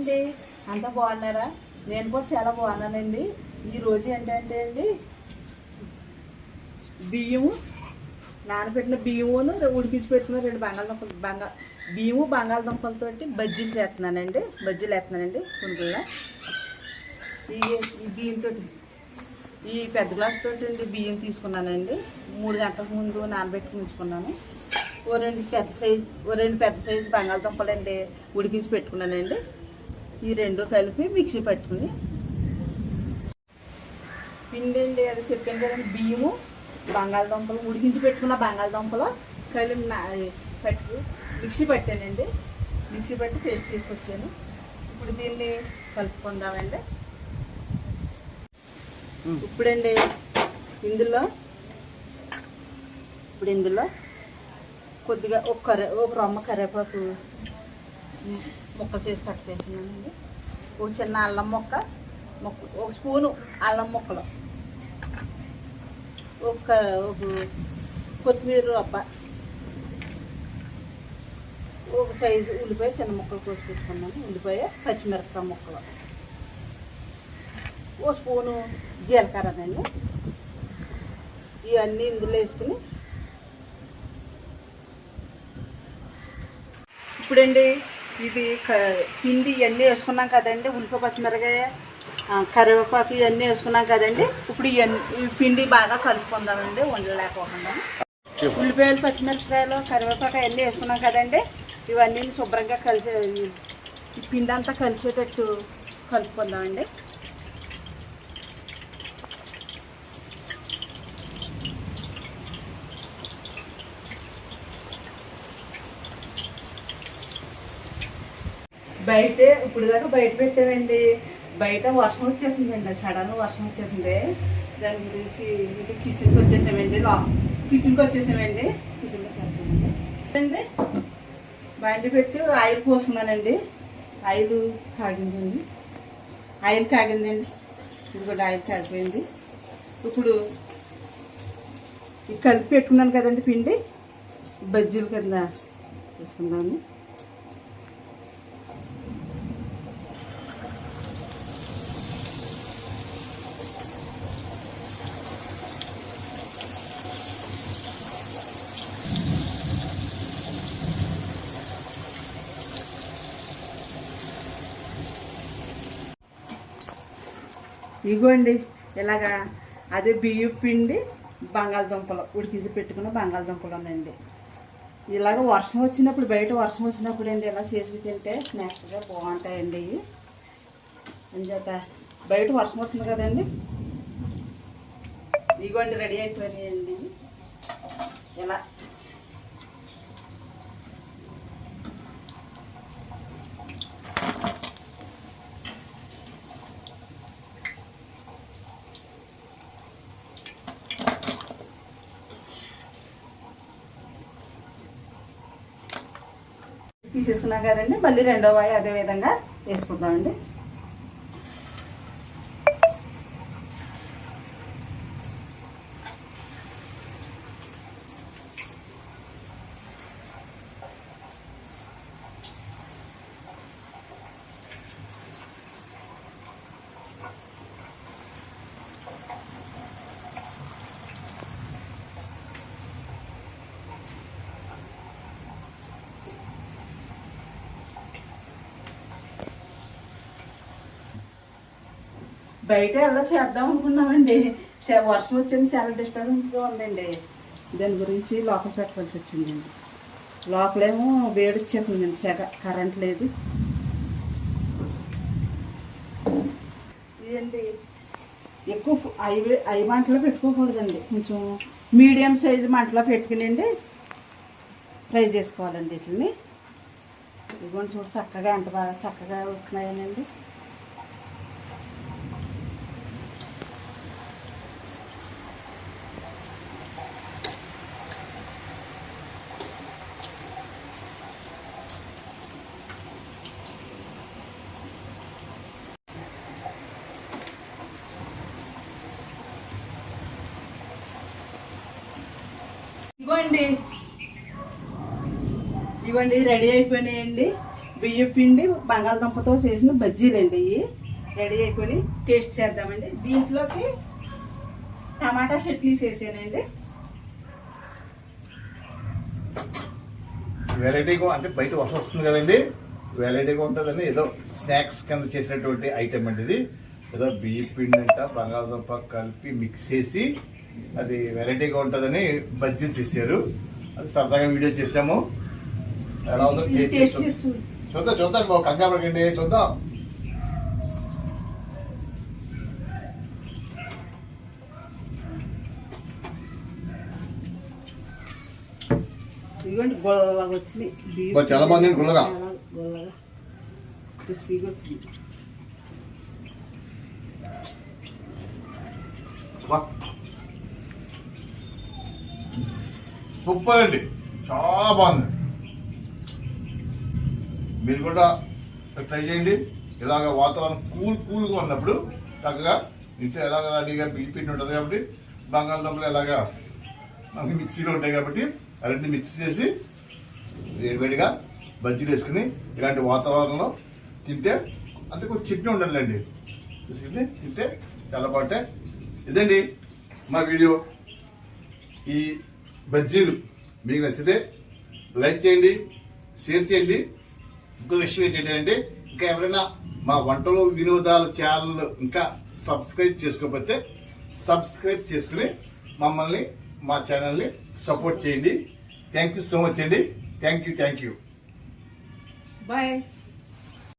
అండి అంతా బాగున్నారా? నేను కూడా చాలా బాగున్నానండి. ఈరోజు ఏంటంటే అండి బియ్యము నానబెట్టిన బియ్యమును ఉడికించి పెట్టిన రెండు బంగాళదుంపలు బంగా బియ్యము బంగాళదుంపలతోటి బజ్జీలు చేస్తున్నానండి. బజ్జీలు వేస్తున్నానండి పునుగుల్లో. ఈ ఈ బియ్యంతో ఈ పెద్ద గ్లాస్ తోటి అండి బియ్యం తీసుకున్నానండి. మూడు గంటల ముందు నానబెట్టి ఉంచుకున్నాను. ఓ రెండు పెద్ద సైజు ఓ రెండు పెద్ద సైజు బంగాళదుంపలు అండి ఉడికించి పెట్టుకున్నానండి. ఈ రెండు కలిపి మిక్సీ పట్టుకుని పిండి అండి అది చెప్పాను కదండి బియ్యము బంగాళదుంపలు ఉడికించి పెట్టుకున్న బంగాళదుంపలు కలిపి పట్టు. మిక్సీ పట్టానండి. మిక్సీ పట్టి పేస్ట్ తీసుకొచ్చాను ఇప్పుడు దీన్ని కలుపుకుందామండి. ఇప్పుడండి ఇందులో ఇప్పుడు ఇందులో కొద్దిగా ఒక కర్రే ఒక రొమ్మ కరివేపాకు. ముక్కలు చేసి కట్టేసినానండి ఒక చిన్న అల్లం ముక్క ముక్క ఒక స్పూను అల్లం ముక్కలు. ఒక ఒక కొత్తిమీర రొబ్బ ఒక సైజు ఉల్లిపాయ చిన్న ముక్కలు కోసి పెట్టుకున్నాను. ఉల్లిపాయ పచ్చిమిరపకాయ ముక్కలు. ఓ స్పూను జీలకర్రదండి ఇవన్నీ ఇందులో వేసుకుని ఇప్పుడండి ఇది క- పిండి ఇవన్నీ వేసుకున్నాం కదండి ఉల్లిపాయ పచ్చిమిరకాయ కరివేపాకు ఇవన్నీ వేసుకున్నాం కదండి. ఇప్పుడు ఇవన్నీ ఈ పిండి బాగా కలుపుకుందామండి ఉండలేకపోకుండా ఉల్లిపాయలు పచ్చిమిరపకాయలు కరివేపాకు అవన్నీ వేసుకున్నాం కదండి. ఇవన్నీ శుభ్రంగా కలిసే ఈ పిండి అంతా కలిసేటట్టు కలుపుకుందామండి. బయటే ఇప్పుడు దాకా బయట పెట్టామండి. బయట వర్షం వచ్చేస్తుందండి సడన్ వర్షం వచ్చేస్తుంది దాని గురించి ఇంకా కిచెన్కి వచ్చేసామండి లా కిచెన్కి వచ్చేసామండి. కిచెన్లో సరిపోయింది అండి బండి పెట్టి ఆయిల్ పోసుకున్నానండి. ఆయిల్ కాగిందండి. ఆయిల్ కాగిందండి. ఇది కూడా ఆయిల్ కాగిపోయింది. ఇప్పుడు కలిపి పెట్టుకున్నాను కదండి పిండి. బజ్జీలు కింద వేసుకుందాము ఇగోండి ఇలాగా అదే బియ్య పిండి బంగాళదుంపలు ఉడికించి పెట్టుకున్న బంగాళదుంపలు ఉన్నాయండి ఇలాగ వర్షం వచ్చినప్పుడు బయట వర్షం వచ్చినప్పుడు అండి ఇలా చేసి తింటే స్నాక్స్గా బాగుంటాయండి ఇవి. అంచేత బయట వర్షం వస్తుంది కదండి. ఇగోండి రెడీ అయిపోయినాయండి. ఇలా తీసేసుకున్నాం కదండి. మళ్ళీ రెండో వాయి అదే విధంగా వేసుకుందామండి. బయట ఎలా చేద్దాం అనుకున్నామండి. వర్షం వచ్చింది చాలా డిస్టర్బెన్స్గా ఉందండి. దాని గురించి లోపల పెట్టవలసి వచ్చిందండి. లోపలేమో వేడి వచ్చేస్తుందండి సెగ కరెంట్ లేదు. ఇదండి ఎక్కువ పు- ఐ మంటలో పెట్టుకోకూడదండి. కొంచెం మీడియం సైజు మంటలో పెట్టుకునండి ఫ్రై చేసుకోవాలండి వీటిని ఇదిగోండి చూడు చక్కగా ఎంత బాగా చక్కగా ఉంటున్నాయనండి ఇవ్వండి. ఇవ్వండి రెడీ అయిపోయినాయండి. బియ్య పిండి బంగాళదుంపతో చేసిన బజ్జీలండి ఇవి. రెడీ అయిపోయి టేస్ట్ చేద్దామండి. దీంట్లోకి టమాటా చట్నీ చేసానండి వెరైటీగా అంటే బయట వర్షం వస్తుంది కదండి. వెరైటీగా ఉంటుందని ఏదో స్నాక్స్ కింద చేసినటువంటి ఐటెం అండి ఇది. ఏదో బియ్య పిండి అంట బంగాళదుంప కలిపి మిక్స్ చేసి అది వెరైటీగా ఉంటుందని బజ్జీలు చేశారు. అది సరదాగా వీడియో చేసాము ఎలా ఉందో చూద్దాం చూద్దాం బాబు కంగారు పడకండి చూద్దాం. చాలా బాగుంది గుల్లగా. క్రిస్పీగా వచ్చింది. సూపర్ అండి. చాలా బాగుంది. మీరు కూడా ట్రై చేయండి. ఇలాగ వాతావరణం కూల్ కూల్గా ఉన్నప్పుడు చక్కగా ఇంట్లో ఎలాగ రెడీగా బియ్యపింట్ ఉంటుంది కాబట్టి బంగాళదుంపలు ఎలాగా మనకి మిక్సీలో ఉంటాయి కాబట్టి ఆ మిక్స్ చేసి వేడివేడిగా బజ్జీలు వేసుకుని ఇలాంటి వాతావరణంలో తింటే అంటే కొంచెం చట్నీ ఉండాలండి. చూసుకుంటే తింటే చాలా బాగుంటాయి ఇదండి మా వీడియో. ఈ బజ్జీలు. మీకు నచ్చితే లైక్ చేయండి షేర్ చేయండి. ఇంకో విషయం ఏంటంటే ఇంకా ఎవరైనా మా వంటలో వినోదాలు ఛానల్ ఇంకా సబ్స్క్రైబ్ చేసుకోకపోతే సబ్స్క్రైబ్ చేసుకుని మమ్మల్ని మా ఛానల్ని సపోర్ట్ చేయండి. థ్యాంక్ యూ సో మచ్ అండి. Thank you thank you. Bye.